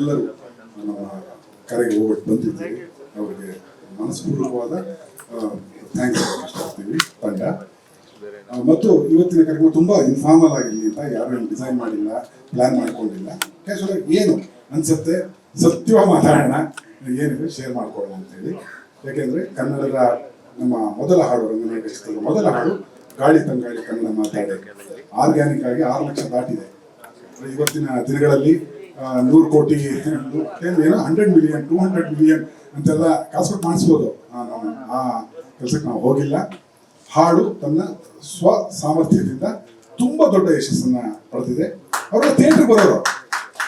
ಎಲ್ಲರೂ ನಮ್ಮ ಕರೆಗೆ ಹೋಗಿ ಬಂದಿದ್ದೀವಿ. ಅವರಿಗೆ ಮನಸ್ಪೂರ್ವಕವಾದ ಥ್ಯಾಂಕ್ಸ್ ಇಷ್ಟಪಡ್ತೀವಿ ತಂಡ ಮತ್ತು ಇವತ್ತಿನ ಕಾರ್ಯಕ್ರಮ ತುಂಬ ಇನ್ಫಾರ್ಮಲ್ ಆಗಿರಲಿ ಅಂತ ಯಾರು ಡಿಸೈನ್ ಮಾಡಿಲ್ಲ ಪ್ಲಾನ್ ಮಾಡ್ಕೊಂಡಿಲ್ಲ. ಕ್ಯಾಶುವಲ್ ಏನು ಅನ್ಸುತ್ತೆ ಸತ್ಯವ ಮಾತಾಡೋಣ. ಏನಿದೆ ಶೇರ್ ಅಂತ ಅಂತೇಳಿ. ಯಾಕೆಂದ್ರೆ ಕನ್ನಡದ ನಮ್ಮ ಮೊದಲ ಹಾಡು ಚಿತ್ರದ ಮೊದಲ ಹಾಡು, ಗಾಳಿ ತಂಗಾಳಿ ಕನ್ನಡ ಮಾತಾಡಿ. ಆರ್ಗ್ಯಾನಿಕ್ ಆಗಿ ಆರು ಲಕ್ಷ ದಾಟಿದೆ. ಇವತ್ತಿನ ದಿನಗಳಲ್ಲಿ ನೂರು ಕೋಟಿ ಏನು hundred million two hundred million ಅಂತೆಲ್ಲ ಕಾಸು ಮಾಡಿಸ್ಬೋದು. ಆ, ನಾವು ಆ ಕೆಲಸಕ್ಕೆ ನಾವು ಹೋಗಿಲ್ಲ. ಹಾಡು ತನ್ನ ಸ್ವ ಸಾಮರ್ಥ್ಯದಿಂದ ತುಂಬ ದೊಡ್ಡ ಯಶಸ್ಸನ್ನ ಪಡೆದಿದೆ. ಅವರು ಥಿಯೇಟರ್ ಬರೋರು.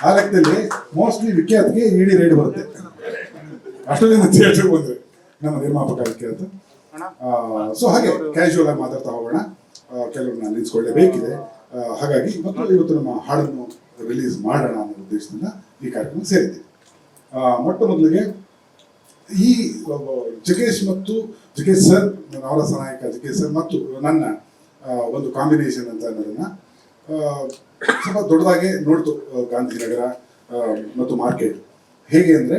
ಆ ಲೆಕ್ಕದಲ್ಲಿ ಮೋಸ್ಟ್ಲಿ ವಿಖ್ಯಾತಿಗೆ ಇಡೀ ರೈಡ್ ಬರುತ್ತೆ. ಅಷ್ಟು ಜನ ಥಿಯೇಟರ್ ಬಂದ್ರೆ ನಮ್ಮ ನಿರ್ಮಾಪಕ ವಿಖ್ಯಾತ. ಸೊ ಹಾಗೆ ಕ್ಯಾಶುವಲ್ ಆಗಿ ಮಾತಾಡ್ತಾ ಹೋಗೋಣ. ಕೆಲವ್ರನ್ನ ನಿಲ್ಸ್ಕೊಳ್ಳೇಬೇಕಿದೆ. ಹಾಗಾಗಿ ಇವತ್ತು ಇವತ್ತು ನಮ್ಮ ಹಾಡನ್ನು ರಿಲೀಸ್ ಮಾಡೋಣ ಉದ್ದೇಶದಿಂದ ಈ ಕಾರ್ಯಕ್ರಮ ಸೇರಿದೆ. ಮೊಟ್ಟ ಮೊದಲಿಗೆ ಈ ಜಗೇಶ್ ಮತ್ತು ಜಗೇಶ್ ಸರ್ ಅವರ ಸಹಾಯಕ ಜಗೇಶ್ ಸರ್ ಮತ್ತು ನನ್ನ ಒಂದು ಕಾಂಬಿನೇಷನ್ ಅಂತ ಅನ್ನೋದನ್ನ ಸ್ವಲ್ಪ ದೊಡ್ಡದಾಗೆ ನೋಡ್ತು ಗಾಂಧಿನಗರ ಮತ್ತು ಮಾರ್ಕೆಟ್. ಹೇಗೆ ಅಂದ್ರೆ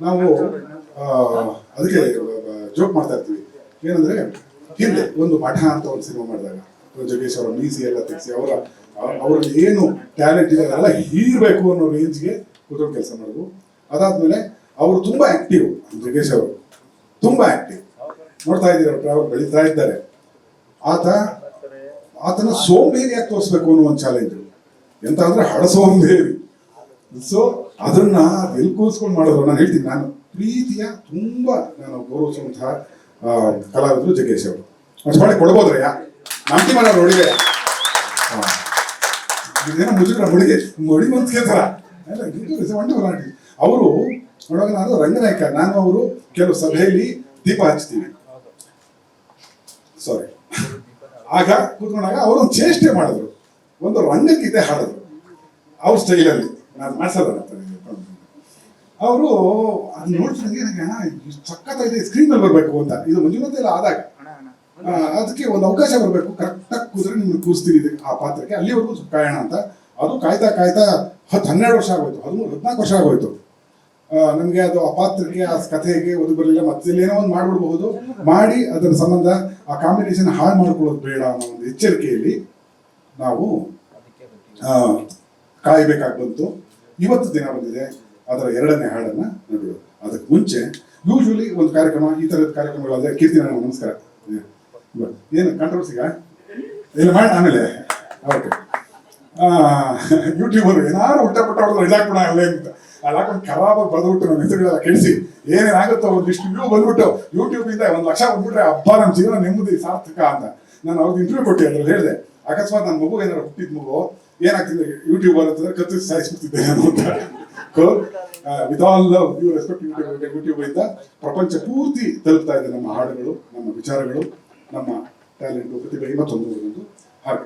ನಾವು ಅದಕ್ಕೆ ಜೋಕ್ ಮಾಡ್ತಾ ಇರ್ತೀವಿ. ಏನಂದ್ರೆ ಹಿಂದೆ ಒಂದು ಮಠ ಅಂತ ಒಂದು ಸಿನಿಮಾ ಮಾಡಿದಾಗ, ಜಗೇಶ್ ಅವರ ಮೀಸಿ ಎಲ್ಲ ತೆಗೆಸಿ ಅವರ ಅವರಲ್ಲಿ ಏನು ಟ್ಯಾಲೆಂಟ್ ಇದೆ ಅದೆಲ್ಲ ಹೀರ್ಬೇಕು ಅನ್ನೋ ರೇಂಜ್ಗೆ ಕೂತ್ಕೊಂಡು ಕೆಲಸ ಮಾಡೋದು. ಅದಾದ್ಮೇಲೆ ಅವರು ತುಂಬಾ ಆಕ್ಟಿವ್ ಜಗೇಶ್ ಅವರು. ತುಂಬಾ ಆಕ್ಟಿವ್ ನೋಡ್ತಾ ಇದ್ದೀರ ಟ್ರಾವೆಲ್ ಬೆಳೀತಾ ಇದ್ದಾರೆ. ಆತ, ಆತನ ಸೋಂಬೇರಿಯಾಗಿ ತೋರಿಸ್ಬೇಕು ಅನ್ನೋ ಒಂದು ಚಾಲೆಂಜ್ ಎಂತ ಅಂದ್ರೆ ಹಳ ಸೋಂಬೇರಿ. ಸೊ ಅದನ್ನ ಎಲ್ಲಿ ಕೂರಿಸ್ಕೊಂಡು ಮಾಡಿದ್ರು ನಾನು ಹೇಳ್ತೀನಿ, ನಾನು ಪ್ರೀತಿಯ ತುಂಬಾ ನಾನು ಗೌರವಿಸುವಂತಹ ಕಲಾವಿದರು ಜಗೇಶ್ ಅವರು. ಮಾಡಿ ಕೊಡ್ಬೋದ್ರಯ್ಯ? ನಂಟಿ ಮಾಡೋರು ನೋಡಿದೆ. ಇದೇನೋ ಮುಜುಗರ ಮುಡಿಗೆ ಮುಡಿ ಅಂತ ಕೇಳ್ತಾರ ಅವರು ನೋಡುವಾಗ ನಾನು ರಂಗನಾಯಕ ನಾನು ಅವರು ಕೆಲವು ಸಭೆಯಲ್ಲಿ ದೀಪ ಹಚ್ತೀವಿ ಸಾರಿ ಆಗ ಕೂತ್ಕೊಂಡಾಗ ಅವರು ಒಂದು ಚೇಷ್ಟೆ ಮಾಡಿದ್ರು. ಒಂದು ರಂಗಗೀತೆ ಹಾಡಿದ್ರು. ಅವ್ರ ಸ್ಟೈಲಲ್ಲಿ. ನಾನು ಮಾಡ್ಸಲ್ಲ ಅವರು ಅದು ನೋಡ್ತಿದಂಗೆ ನನಗೆ ಸಖತ್ತಾಗಿದೆ ಸ್ಕ್ರೀನ್ ಮೇಲೆ ಬರಬೇಕು ಅಂತ. ಇದು ಮಂಜುನಾಥ ಎಲ್ಲ ಆದಾಗ. ಅದಕ್ಕೆ ಒಂದು ಅವಕಾಶ ಬರಬೇಕು ಕರೆಕ್ಟಾಗಿ ಕೂತ್ರೆ ನಿಮ್ಗೆ ಕೂರಿಸ್ತೀನಿ ಇದಕ್ಕೆ ಆ ಪಾತ್ರಕ್ಕೆ. ಅಲ್ಲಿವರೆಗೂ ಕಾಯೋಣ ಅಂತ. ಅದು ಕಾಯ್ತಾ ಕಾಯ್ತಾ ಹತ್ತು ಹನ್ನೆರಡು ವರ್ಷ ಆಗೋಯ್ತು. ಹದಿಮೂರು, ಹದಿನಾಲ್ಕು ವರ್ಷ ಆಗೋಯ್ತು. ನಮಗೆ ಅದು ಆ ಪಾತ್ರಕ್ಕೆ, ಆ ಕಥೆಗೆ ಒದು ಬರಲಿಲ್ಲ. ಮತ್ತೆ ಏನೋ ಒಂದು ಮಾಡ್ಬಿಡ್ಬಹುದು. ಮಾಡಿ ಅದರ ಸಂಬಂಧ ಆ ಕಾಂಬಿನೇಷನ್ ಹಾಳು ಮಾಡ್ಕೊಳ್ಳೋದು ಬೇಡ ಅನ್ನೋ ಒಂದು ಎಚ್ಚರಿಕೆಯಲ್ಲಿ ನಾವು ಕಾಯಬೇಕಾಗಿ ಬಂತು ಇವತ್ತು ದಿನ ಬಂದಿದೆ. ಅದರ ಎರಡನೇ ಹಾಡನ್ನು ನೋಡೋದು ಅದಕ್ಕೆ ಮುಂಚೆ ಯೂಶುವಲಿ ಒಂದು ಕಾರ್ಯಕ್ರಮ, ಈ ತರದ ಕಾರ್ಯಕ್ರಮಗಳಾದ್ರೆ ಕೀರ್ತಿ ನಮಸ್ಕಾರ. ಏನು ಕಾಂಟ್ರವರ್ಸಿಗ ಇಲ್ಲ ಮಾಡಿ ಆಮೇಲೆ, ಓಕೆ. ಯೂಟ್ಯೂಬರ್ ಏನಾದ್ರು ಉಲ್ಟಾ ಪುಟ್ಟ ಹೊಡೆದು ಇದಾಕ್ಬಿಡ ಅಲ್ಲೇ ಅಂತ ಅಲ್ಲಿ ಹಾಕೊಂಡು ಖರಾಬ್ ಬಂದ್ಬಿಟ್ಟು ನಮ್ಮ ಹೆಸರುಗಳೆಲ್ಲ ಕೆಡಿಸಿ, ಏನೇನಾಗುತ್ತೋ ಒಂದಿಷ್ಟು ವ್ಯೂ ಬಂದ್ಬಿಟ್ಟು ಯೂಟ್ಯೂಬ್ ಇಂದ ಒಂದು ಲಕ್ಷ ಬಂದ್ಬಿಟ್ರೆ ಹಬ್ಬ ನಮ್ಮ ಜೀವನ ನೆಮ್ಮದಿ, ಸಾರ್ಥಕ ಅಂತ. ನಾನು ಅವ್ರಿಗೆ ಇಂಟರ್ವ್ಯೂ ಕೊಟ್ಟೆ, ಅದ್ರಲ್ಲಿ ಹೇಳಿದೆ. ಅಕಸ್ಮಾತ್ ನನ್ನ ಮಗು ಏನಾರು ಹುಟ್ಟಿದ ಮಗು, ಏನಾಗ್ತಿದೆ ಯೂಟ್ಯೂಬರ್ ಅಂತಂದ್ರೆ ಕತ್ತಿ ಸಾಯಿಸ್ಬಿಡ್ತಿದ್ದೆ ಅಂತ. With all love respect YouTube YouTube ಇಂದ ಪ್ರಪಂಚ ಪೂರ್ತಿ ತಲುಪ್ತಾ ಇದೆ ನಮ್ಮ ಹಾಡುಗಳು, ನಮ್ಮ ವಿಚಾರಗಳು, ನಮ್ಮ ಟ್ಯಾಲೆಂಟ್ ಪ್ರತಿಭೆ ಮತ್ತೊಂದು ಒಂದು ಹಾಗೆ.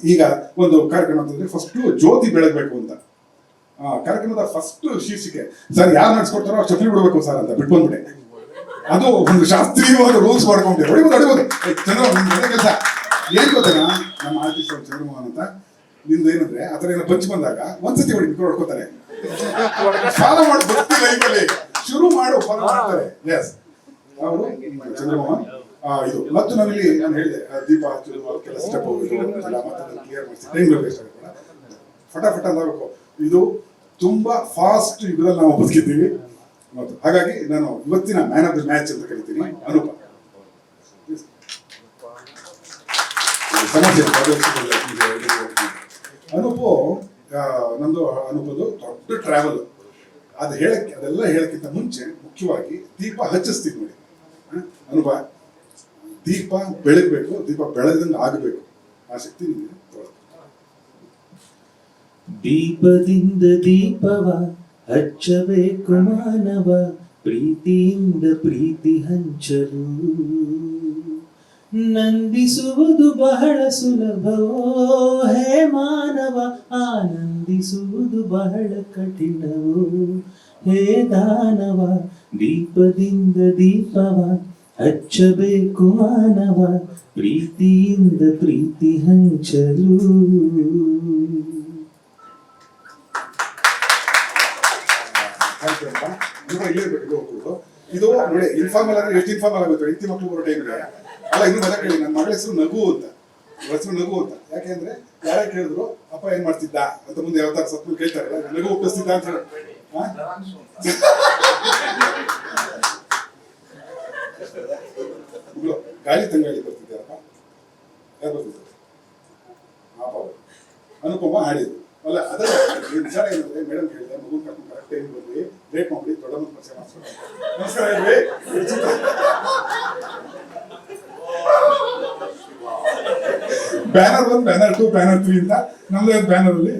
ಈಗ ಒಂದು ಕಾರ್ಯಕ್ರಮ ಅಂತಂದ್ರೆ ಫಸ್ಟ್ ಜ್ಯೋತಿ ಬೆಳಗ್ಬೇಕು ಅಂತ. ಕಾರ್ಯಕ್ರಮದ ಫಸ್ಟ್ ಶೀರ್ಷಿಕೆ, ಸರ್, ಯಾರು ನಡೆಸ್ಕೊಡ್ತಾರೋ ಚಪ್ಪಲಿ ಬಿಡಬೇಕು ಸರ್ ಅಂತ ಬಿಟ್ಕೊಂಡ್ಬಿಟ್ಟೆ ಅದು ಒಂದು ಶಾಸ್ತ್ರೀಯವಾದ ರೂಲ್ಸ್ ಮಾಡ್ಕೊಂಡೆ. ಹೊಡಿಬೋದು ಹೊಡಿಬೋದು. ಚಂದ್ರ ಕೆಲಸ. ಏನ್ ನಮ್ಮ ಆರ್ಟಿಸ್ಟ್ ಚಂದ್ರಮೋಹನ್ ಅಂತ. ನಿಮ್ದು ಏನಂದ್ರೆ, ಆ ಥರ ಪಂಚ್ ಬಂದಾಗ ಒಂದ್ಸತಿ ಹೊಡಿ ಬಿಟ್ಟು ಹೊಡ್ಕೋತಾರೆ. ಫಾಲೋ ಬರ್ತಿ ಲೈಫಲ್ಲಿ ಶುರು ಮಾಡು ಫಾಲೋ ಮಾಡ್ತಾರೆ. ಎಸ್ ಅವರು, ಚಂದ್ರಮೋಹನ್ ಇದು ಮತ್ತು ನಾವಿಲ್ಲಿ ನಾನು ಹೇಳಿದೆ ದೀಪ ಹಚ್ಚೋದು ಕೆಲ ಸ್ಟೆಪ್ ಹೋಗೋದು ಫಟಾಫಟ ಆಗಬೇಕು. ಇದು ತುಂಬಾ ಫಾಸ್ಟ್ ಯುಗದಲ್ಲಿ ನಾವು ಬದುಕಿದ್ದೀವಿ. ಮತ್ತು ಹಾಗಾಗಿ ನಾನು ಇವತ್ತಿನ ಮ್ಯಾನ್ ಆಫ್ ದ ಮ್ಯಾಚ್ ಅಂತ ಕರಿತೀನಿ, ಅನುಪ. ಸಮಸ್ಯೆ ಅನುಪು ನಂದು ಅನುಪದು ದೊಡ್ಡ ಟ್ರಾವೆಲ್ ಅದು ಹೇಳಕ್ಕೆ, ಅದೆಲ್ಲ ಹೇಳಕ್ಕಿಂತ ಮುಂಚೆ ಮುಖ್ಯವಾಗಿ ದೀಪ ಹಚ್ಚಿಸ್ತೀವಿ ನೋಡಿ. ಹ? ದೀಪ ಬೆಳಗ್ಬೇಕು, ದೀಪ ಬೆಳಗ್ದಂಗೆ ಆಗಬೇಕು. ಆ ಶಕ್ತಿ ನಿಮಗೆ ದೀಪದಿಂದ ದೀಪವ ಹಚ್ಚಬೇಕು ಮಾನವ ಪ್ರೀತಿಯಿಂದ ಪ್ರೀತಿ ಹಂಚಲು. ನಂದಿಸುವುದು ಬಹಳ ಸುಲಭವೋ ಹೇ ಮಾನವ, ಆನಂದಿಸುವುದು ಬಹಳ ಕಠಿಣವೋ. ಹೇ ದಾನವ, ದೀಪದಿಂದ ದೀಪವ ಹಚ್ಚಬೇಕು ಮಾನವ, ಪ್ರೀತಿಯಿಂದ ಪ್ರೀತಿ ಹಂಚಲು. ಇದು ನೋಡಿ ಇನ್ಫಾರ್ಮಲ್ ಅಂದ್ರೆ ಎಷ್ಟು ಇನ್ಫಾರ್ಮಲ್ ಆಗುತ್ತೆ ಹೆಂಡತಿ ಮಕ್ಕಳು ಬರೋ ಟೈಮ್ಗೆ ಅಲ್ಲ. ಇನ್ನು ಮಜಾ ಕೇಳಿ ನನ್ನ ಮಗಳ ಹೆಸರು ನಗು ಅಂತ. ಹೆಸರು ನಗು ಅಂತ. ಯಾಕೆಂದ್ರೆ ಯಾರೇ ಕೇಳಿದ್ರು, ಅಪ್ಪ ಏನ್ ಮಾಡ್ತಿದ್ದ? ಅಂತ ಮುಂದೆ ಯಾವ್ದಾರು ಸತ್ತು ಕೇಳ್ತಾರಲ್ಲ ನಗು ಹುಟ್ಟಿಸ್ತಿದ್ದ ಅಂತ ಹೇಳಿ. ಗಾಳಿ ತಂಗಾಳಿ ಬರ್ತಿದ್ದಾರಪ್ಪ ಯಾರು ಬರ್ತಿದ್ದಾರೆ. ಅನುಪಮ ಹಾಡಿದ್ರು. ಅಲ್ಲ ಅದರ ವಿಚಾರ ಏನಂದ್ರೆ ಮೇಡಮ್ ಹೇಳಿದೆ ಮಗು ಕರ್ಕೊಂಡು ಕರೆಕ್ಟ್ ಟೈಮ್ ಬಂದ್ವಿ ಲೇಟ್ ಮಾಡಿ ದೊಡ್ಡಮ್ಮನ ಪರಿಚಯ ಮಾಡಿಸ್ಕೊಂಡು ನಮಸ್ಕಾರ ಹೇಳ್ರಿ. Banner one, banner two, banner three ಅಂತ ನಮ್ದು ಬ್ಯಾನರ್ ಅಲ್ಲಿ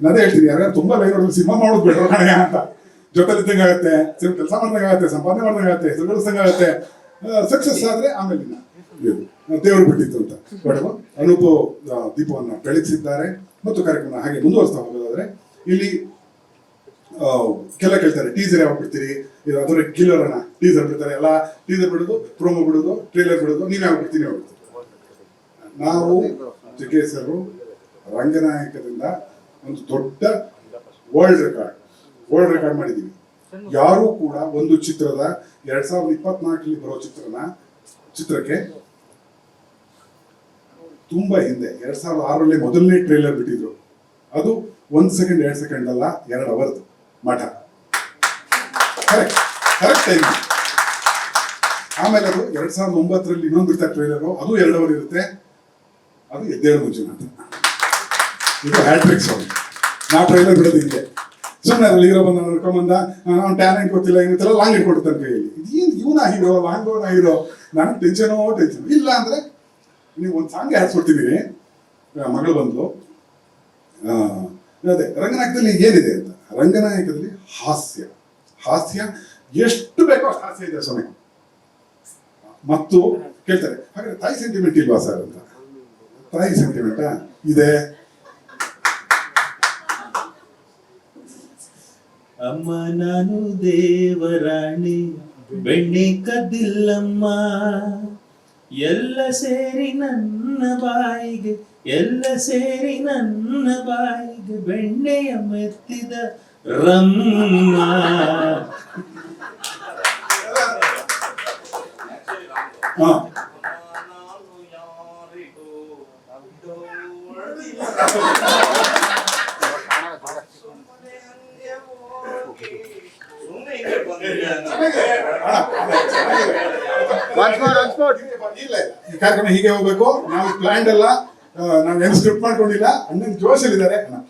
ನಾನೇ ಹೇಳ್ತೀನಿ ಯಾರು ತುಂಬಾ ಲೈವ್ ಸಿನಿಮಾ ಮಾಡೋದು ಬೇಡ ಅಂತ. ಜೊತೆಲಿ ಇದ್ದಂಗೆ ಆಗುತ್ತೆ ಕೆಲಸ ಮಾಡ್ದಂಗೆ ಆಗುತ್ತೆ ಸಂಪಾದನೆ ಮಾಡ್ದಂಗೆ ಆಗುತ್ತೆ ಆಗುತ್ತೆ ಸಕ್ಸಸ್ ಆದ್ರೆ ಆಮೇಲೆ ದೇವರು ಬಿಟ್ಟಿತ್ತು ಅಂತ. ಬಡವ ಅನೂಪ ದೀಪವನ್ನು ಬೆಳಗಿಸಿದ್ದಾರೆ ಮತ್ತು ಕಾರ್ಯಕ್ರಮ ಹಾಗೆ ಮುಂದುವರಿಸ್ತಾ ಹೋಗೋದಾದ್ರೆ, ಇಲ್ಲಿ ಕೆಲ ಕೇಳ್ತಾರೆ ಟೀಸರ್ ಯಾವಾಗ ಬಿಡ್ತೀರಿ? ಅದರಲ್ಲಿ ಅದರ ಕಿಲ್ಲರ್ ಅನ್ನ ಟೀಸರ್ ಬಿಡ್ತಾರೆ. ಎಲ್ಲ ಟೀಸರ್ ಬಿಡೋದು ಪ್ರೋಮೋ ಬಿಡೋದು ಟ್ರೇಲರ್ ಬಿಡೋದು ನೀನು ಯಾವಾಗ ಬಿಡ್ತೀನಿ ಯಾವಾಗ ನಾವು ಜಗೇಶರು ರಂಗನಾಯಕದಿಂದ ಒಂದು ದೊಡ್ಡ ವರ್ಲ್ಡ್ ರೆಕಾರ್ಡ್ ವರ್ಲ್ಡ್ ರೆಕಾರ್ಡ್ ಮಾಡಿದೀವಿ. ಯಾರೂ ಕೂಡ ಒಂದು ಚಿತ್ರದ ಎರಡ್ ಸಾವಿರದ ಇಪ್ಪತ್ನಾಲ್ಕರಲ್ಲಿ ಬರೋ ಚಿತ್ರನ, ಚಿತ್ರಕ್ಕೆ ತುಂಬಾ ಹಿಂದೆ, ಎರಡ್ ಸಾವಿರದ ಆರರಲ್ಲಿ ಮೊದಲನೇ ಟ್ರೈಲರ್ ಬಿಟ್ಟಿದ್ರು. ಅದು ಒಂದ್ ಸೆಕೆಂಡ್ ಎರಡ್ ಸೆಕೆಂಡ್ ಅಲ್ಲ, ಎರಡು ಅವರ್ದು ಮಠ. ಕರೆಕ್ಟ್ ಕರೆಕ್ಟ್ ಟೈಮ್ ಆಮೇಲೆ ಅದು ಎರಡ್ ಸಾವಿರದ ಒಂಬತ್ತರಲ್ಲಿ ಇನ್ನೊಂದು ಬಿಡ್ತಾರೆ ಟ್ರೈಲರು ಅದು ಎರಡು ಅವರ್ ಇರುತ್ತೆ. ಅದು ಎದ್ದೇಳು ಮಂಜುನಾಥ ಇದು ಹ್ಯಾಟ್ರಿಕ್ ಸಾಂಗ್ ನಾ ಟ್ರೈಲರ್ ಬಿಡೋದು ಸುಮ್ಮನೆ ಅದ್ರಲ್ಲಿ ಹೀರೋ ಬಂದ ನೋಡ್ಕೊಂಬಂದ ಅವ್ನ ಟ್ಯಾಲೆಂಟ್ ಗೊತ್ತಿಲ್ಲ ಏನಿತ್ತಲ್ಲ ಲಾಂಗ್ ಇಟ್ಕೊಡ್ತಾನೆ ಕೈಯಲ್ಲಿ. ಇದೇನು ಇವನ ಹೀರೋ ಲಾಂಗ್ ಲಾಂಗೋನ ಹೀರೋ ನನಗೆ ಟೆನ್ಷನೋ ಟೆನ್ಷನ್ ಇಲ್ಲ ಅಂದ್ರೆ ನೀವು ಒಂದು ಸಾಂಗ್ ಹಾಡ್ಸ್ಕೊಡ್ತಿದ್ದೀರಿ ಆ, ಮಗಳು ಬಂದು ಅದೇ ರಂಗನಾಯಕದಲ್ಲಿ ಏನಿದೆ ಅಂತ. ರಂಗನಾಯಕದಲ್ಲಿ ಹಾಸ್ಯ. ಹಾಸ್ಯ ಎಷ್ಟು ಬೇಕೋ ಅಷ್ಟು ಹಾಸ್ಯ ಇದೆ ಸ್ವಾಮಿ. ಮತ್ತು ಕೇಳ್ತಾರೆ ಹಾಗಾದ್ರೆ ತಾಯಿ ಸೆಂಟಿಮೆಂಟ್ ಇಲ್ವಾ ಸರ್ ಅಂತ? ತಾಯಿ ಸೆಂಟಿಮೆಂಟಾ ಇದೆ. ಅಮ್ಮ ನಾನು ದೇವರಾಣಿ, ಬೆಣ್ಣೆ ಕದ್ದಿಲ್ಲಮ್ಮ. ಎಲ್ಲ ಸೇರಿ ನನ್ನ ಬಾಯಿಗೆ, ಎಲ್ಲ ಸೇರಿ ನನ್ನ ಬಾಯಿಗೆ ಬೆಣ್ಣೆಯ ಮೆತ್ತಿದ ರಮ್ಮ ಇಲ್ಲ ಇಲ್ಲ. ಈ ಕಾರ್ಯಕ್ರಮ ಹೀಗೆ ಹೋಗ್ಬೇಕು. ನಾವು ಪ್ಲಾನ್ ಅಲ್ಲ. ನಾವು ಏನು ಸ್ಕ್ರಿಪ್ಟ್ ಮಾಡ್ಕೊಂಡಿಲ್ಲ. ಅಣ್ಣನ್ ಜೋಶಲ್ಲಿದ್ದಾರೆ